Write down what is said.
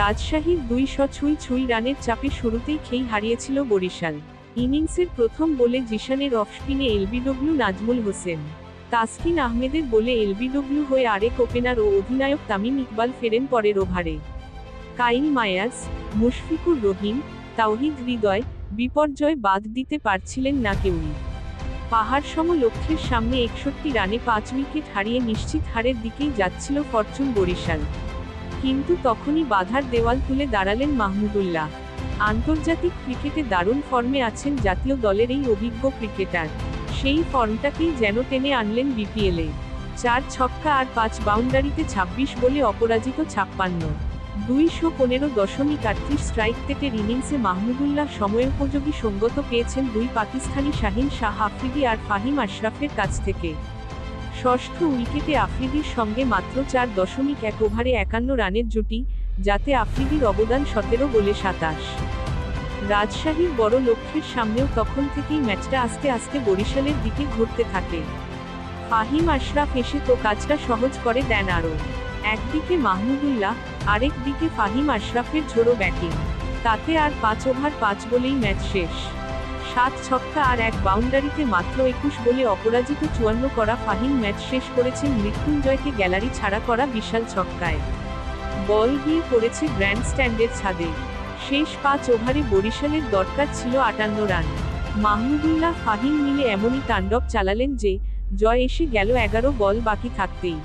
রাজশাহীর দুইশ ছুঁই ছুঁই রানের চাপে শুরুতেই খেই হারিয়েছিল বরিশাল। ইনিংসের প্রথম বলে জিশানের অফ স্পিনে এলবিডব্লিউ নাজমুল হোসেন, তাসকিন আহমেদের বলে এলবিডব্লিউ হয়ে আরেক ওপেনার ও অধিনায়ক তামিম ইকবাল ফেরেন পরের ওভারে। কাইল মায়ার্স মুশফিকুর রহিম, তাওহিদ হৃদয়, বিপর্যয় বাদ দিতে পারছিলেন না কেউই। পাহাড় সম লক্ষ্যের সামনে একষট্টি রানে পাঁচ উইকেট হারিয়ে নিশ্চিত হারের দিকেই যাচ্ছিল ফরচুন বরিশাল। কিন্তু তখনই বাধার দেওয়াল তুলে দাঁড়ালেন মাহমুদুল্লাহ আন্তর্জাতিক ক্রিকেটে দারুণ ফর্মে আছেন জাতীয় দলের এই অভিজ্ঞ ক্রিকেটার। সেই ফর্মটাকেই যেন টেনে আনলেন বিপিএলে। চার ছক্কা আর পাঁচ বাউন্ডারিতে ছাব্বিশ বলে অপরাজিত ছাপ্পান্ন। দুইশো পনেরো দশমিক আটত্রিশ স্ট্রাইক তেটের ইনিংসে মাহমুদুল্লাহ সময়োপযোগী সঙ্গত পেয়েছেন দুই পাকিস্তানি শাহিন শাহ আফ্রিদি আর ফাহিম আশরাফের কাছ থেকে। ষষ্ঠ উইকেটে আফ্রিদির সঙ্গে মাত্র চার দশমিক এক ওভারে একান্ন রানের জুটি, যাতে আফ্রিদির অবদান সতেরো বলে সাতাশ। রাজশাহীর বড় লক্ষ্যের সামনেও তখন থেকেই ম্যাচটা আস্তে আস্তে বরিশালের দিকে ঘুরতে থাকে। ফাহিম আশরাফ এসে তো কাজটা সহজ করে দেন আরও। একদিকে মাহমুদুল্লাহ, আরেক দিকে ফাহিম আশরাফের ঝোড়ো ব্যাটিং। তাতে আর পাঁচ ওভার পাঁচ বলেই ম্যাচ শেষ। সাত ছক্কা আর এক বাউন্ডারিতে মাত্র একুশ বলে অপরাজিত চুয়ান্ন করা ফাহিম ম্যাচ শেষ করেছেন মৃত্যুঞ্জয়কে গ্যালারি ছাড়া করা বিশাল ছক্কায়। বল গিয়ে পড়েছে গ্র্যান্ড স্ট্যান্ডের ছাদে। শেষ পাঁচ ওভারে বরিশালের দরকার ছিল আটান্ন রান। মাহমুদুল্লাহ ফাহিম মিলে এমনই তাণ্ডব চালালেন যে, জয় এসে গেল এগারো বল বাকি থাকতেই।